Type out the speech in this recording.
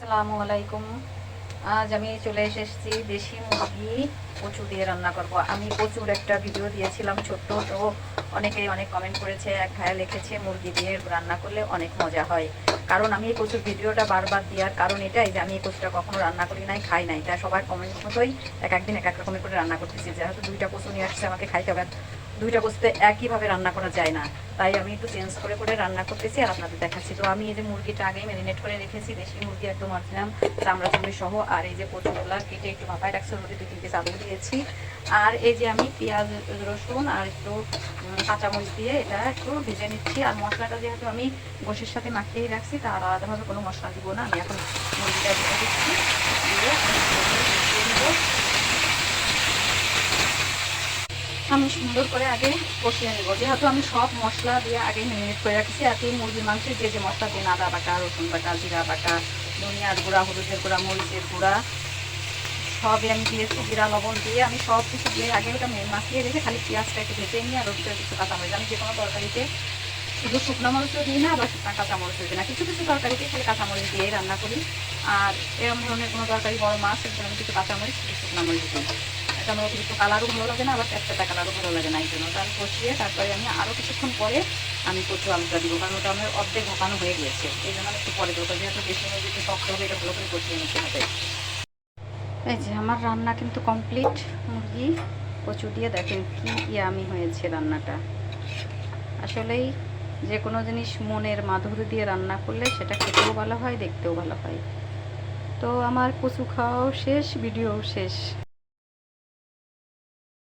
আসসালামু আলাইকুম। আজ আমি চলে এসেছি দেশি মুরগি, কচু দিয়ে রান্না করব। আমি প্রচুর একটা ভিডিও দিয়েছিলাম ছোট্ট, তো অনেকেই অনেক কমেন্ট করেছে, এক ভাইয়া লিখেছে, মুরগি দিয়ে রান্না করলে অনেক মজা হয়। কারণ আমি এই কচুর ভিডিওটা বারবার দেওয়ার কারণ এটাই যে আমি এই কচুটা কখনো রান্না করি নাই, খাই নাই। তাই সবার কমেন্ট মতোই এক একদিন এক এক রকমের করে রান্না করতেছি। যেহেতু দুইটা কচু নিয়ে আসছে, আমাকে খাইতে হবে। দুইটা কচুতে একইভাবে রান্না করা যায় না। তাই আমি একটু চেঞ্জ করে করে রান্না করতেছি আর আপনাদের দেখাচ্ছি। তো আমি এই যে মুরগিটা আগেই ম্যারিনেট করে রেখেছি, দেশি মুরগি একদম অরিজিনাল চামড়া চামড়ি সহ, আর এই যে কচুগুলা কেটে একটু মাথায় রাখছি মধ্যে দুই তিন পিস আলু দিয়েছি। আর এই যে আমি পেঁয়াজ, রসুন আর একটু কাঁচামরিচ দিয়ে এটা একটু ভেজে নিচ্ছি। আর মশলাটা যেহেতু আমি গোশের সাথে মাখিয়ে রাখছি তার আলাদাভাবে কোনো মশলা দিব না। আমি এখন মুরগিটা দিয়ে দিচ্ছি দিয়ে আমি মিশিয়ে নেব। আমি সুন্দর করে আগে কষিয়ে নেব। যেহেতু আমি সব মশলা দিয়ে আগে ম্যারিনেট করে রাখছি, আর এই মুরগির মাংসের যে যে মশলা দিন আদা বাটা, রসুন বাটা, জিরা বাটা, ধনিয়ার গুঁড়া, হলুদের গুঁড়া, মরিচের গুঁড়া, সবই আমি দিয়েছি, জিরা, লবণ দিয়ে আমি সব কিছু দিয়ে আগে ওটা মে- মাখিয়ে রেখে খালি পেঁয়াজটা একটু ভেজে নিয়ে আর ওটা কিছু কাঁচা কাঁচামরিচ আমি যে কোনো তরকারিতে শুধু শুকনো মরিচও দিই না বা শুকনা কাঁচামরিচও দিই না। কিছু কিছু তরকারিতে খালি কাঁচামরিচ দিয়েই রান্না করি। আর এরকম ধরনের কোনো তরকারি বড় মাছ এর আমি কিছু কাঁচামরিচ শুকনো মরিচ দিই। আমার অতিরিক্ত কালারও ভালো লাগে না, আবার একটা কালারও ভালো লাগে না। এই জন্য ওটা আমি কষিয়ে তারপরে আমি আরও কিছুক্ষণ পরে আমি কচু আলুটা দিব, কারণ ওটা আমার অর্ধেক ঘোকানো হয়ে গিয়েছে। এই জন্য আমি একটু পরে দেবো যেহেতু বেশি মুরগিতে শক্ত হবে, এটা ভালো করে কষিয়ে নিতে হবে। এই যে আমার রান্না কিন্তু কমপ্লিট। মুরগি, কচু দিয়ে দেখেন কি ইয়ামি হয়েছে রান্নাটা। আসলেই যে কোনো জিনিস মনের মাধুরী দিয়ে রান্না করলে সেটা খেতেও ভালো হয়, দেখতেও ভালো হয়। তো আমার কচু খাওয়াও শেষ ভিডিও শেষ।